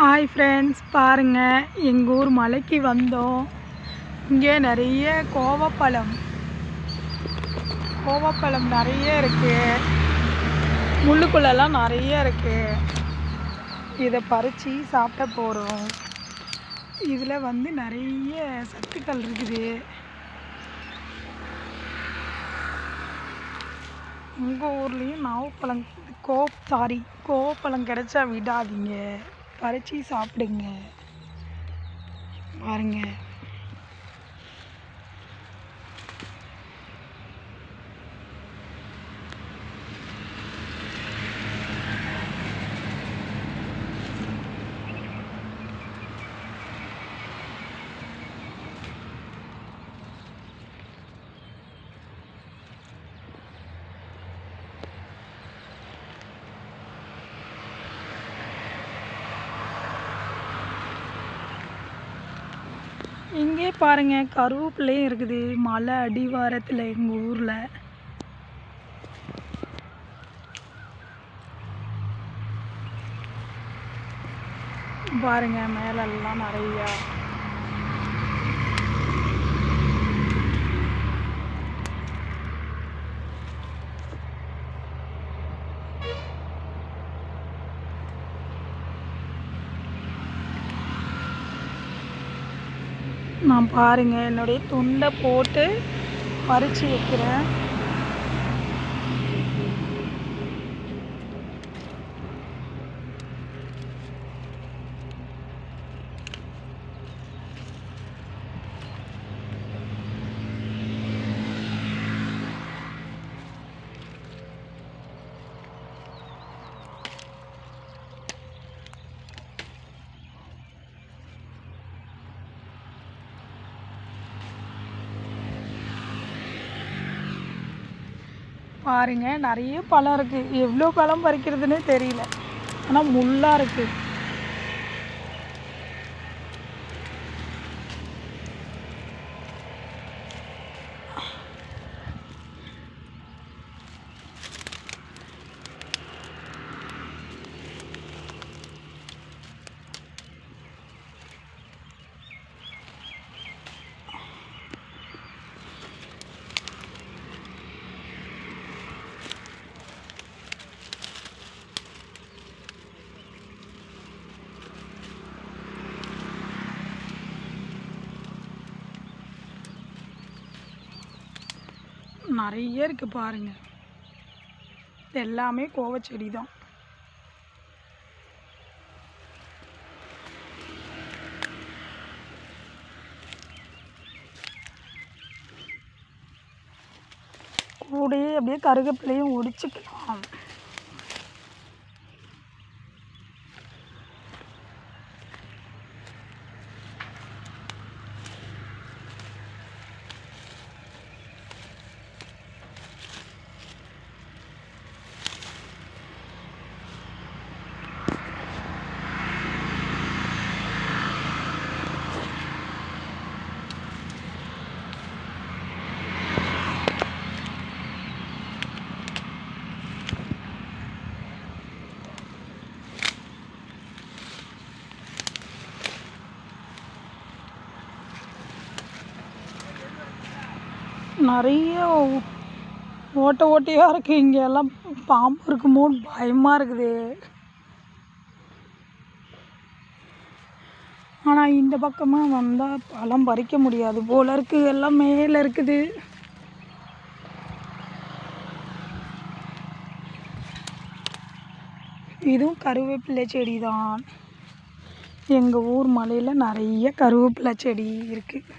Hi friends பாருங்கள் எங்கள் ஊர் மலைக்கு வந்தோம். இங்கே நிறைய கோவப்பழம். கோவப்பழம் நிறைய இருக்குது முள்ளுக்குள்ளெல்லாம் நிறைய இருக்குது இதை பறித்து சாப்பிட போகிறோம் இதில் வந்து நிறைய சத்துக்கள் இருக்குது. உங்கள் ஊர்லேயும் நாவப்பழம் கோ சாரி கோவப்பழம் கிடைச்சா விடாதீங்க. பறித்து சாப்பிடுங்க. பாருங்கள் இங்கே பாருங்கள் கருவேப்பிலையும் இருக்குது. மலை அடிவாரத்தில் எங்கள் ஊரில். பாருங்கள் மேலெல்லாம் நிறையா நான் பாருங்கள் என்னுடைய துண்டை போட்டு பறித்து வைக்கிறேன். பாருங்கள் நிறைய பழம் இருக்குது எவ்வளோ பழம் பறிக்கிறதுனே தெரியல. ஆனால் முள்ளாக இருக்குது நிறைய இருக்குது பாருங்கள் இது எல்லாமே கோவச்செடி தான் கூடையே அப்படியே கருகப்பிலையும் ஒடிச்சுக்கலாம். நிறைய ஓட்டை ஓட்டையாக இருக்குது இங்கே எல்லாம் பாம்பு இருக்குமோன்னு பயமாக இருக்குது. ஆனால் இந்த பக்கமாக வந்தால் பழம் பறிக்க முடியாது போல இருக்குது எல்லாம் மேலே இருக்குது. இதுவும் கருவேப்பிலை செடி தான் எங்கள் ஊர் மலையில் நிறைய கருவேப்பிலை செடி இருக்குது